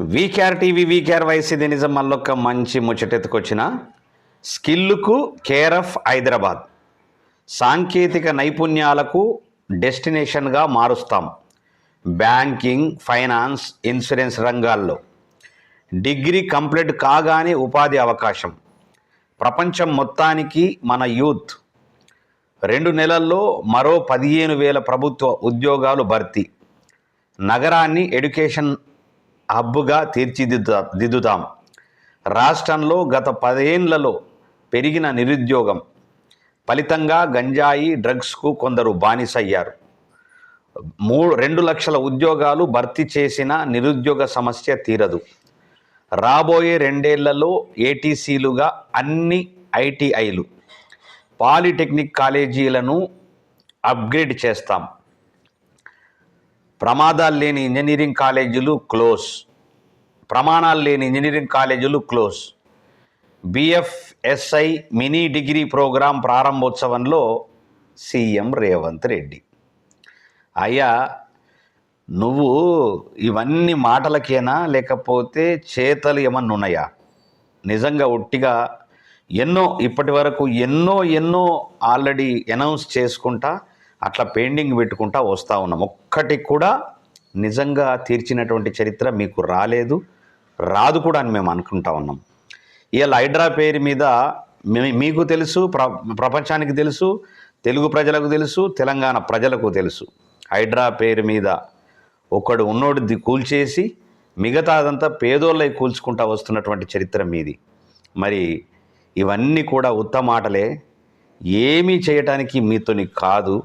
VKR TV VKR YC నిజం మళ్ళొక్క మంచి ముచ్చటెత్తుకొచ్చిన స్కిల్లుకు కేర్ ఆఫ్ హైదరాబాద్. సాంకేతిక నైపుణ్యాలకు డెస్టినేషన్గా మారుస్తాం. బ్యాంకింగ్ ఫైనాన్స్ ఇన్సూరెన్స్ రంగాల్లో. డిగ్రీ కంప్లీట్ కాగానే ఉపాధి అవకాశం. ప్రపంచం మొత్తానికి మన యూత్. రెండు నెలల్లో మరో పదిహేను వేల ప్రభుత్వ ఉద్యోగాలు భర్తీ. నగరాన్ని ఎడ్యుకేషన్ హబ్బుగా తీర్చిదిద్దా దిద్దుతాం. రాష్ట్రంలో గత పదేళ్ళలో పెరిగిన నిరుద్యోగం ఫలితంగా గంజాయి డ్రగ్స్కు కొందరు బానిసయ్యారు. మూ రెండు లక్షల ఉద్యోగాలు భర్తీ చేసిన నిరుద్యోగ సమస్య తీరదు. రాబోయే రెండేళ్ళలో ఏటీసీలుగా అన్ని ఐటీఐలు పాలిటెక్నిక్ కాలేజీలను అప్గ్రేడ్ చేస్తాం. ప్రమాదాలు లేని ఇంజనీరింగ్ కాలేజీలు క్లోజ్. ప్రమాణాలు లేని ఇంజనీరింగ్ కాలేజీలు close. BFSI mini degree programme ప్రారంభోత్సవంలో CM Revanth Reddy. అయ్యా నువ్వు ఇవన్నీ మాటలకేనా? లేకపోతే చేతలు ఏమన్నా ఉన్నాయా? నిజంగా ఒట్టిగా ఎన్నో ఇప్పటి వరకు ఎన్నో ఎన్నో ఆల్రెడీ అనౌన్స్ చేసుకుంటా అట్లా పెండింగ్ పెట్టుకుంటా వస్తూ ఉన్నాం. ఒక్కటి కూడా నిజంగా తీర్చినటువంటి చరిత్ర మీకు రాలేదు రాదు కూడా అని మేము అనుకుంటా ఉన్నాం. ఇవాళ హైడ్రా పేరు మీద మీకు తెలుసు ప్ర ప్రపంచానికి తెలుసు తెలుగు ప్రజలకు తెలుసు తెలంగాణ ప్రజలకు తెలుసు. హైడ్రా పేరు మీద ఒకడు ఉన్నోడిది కూల్చేసి మిగతా అదంతా పేదోళ్ళై కూల్చుకుంటా వస్తున్నటువంటి చరిత్ర మీది. మరి ఇవన్నీ కూడా ఉత్తమాటలే ఏమీ చేయటానికి మీతోని కాదు.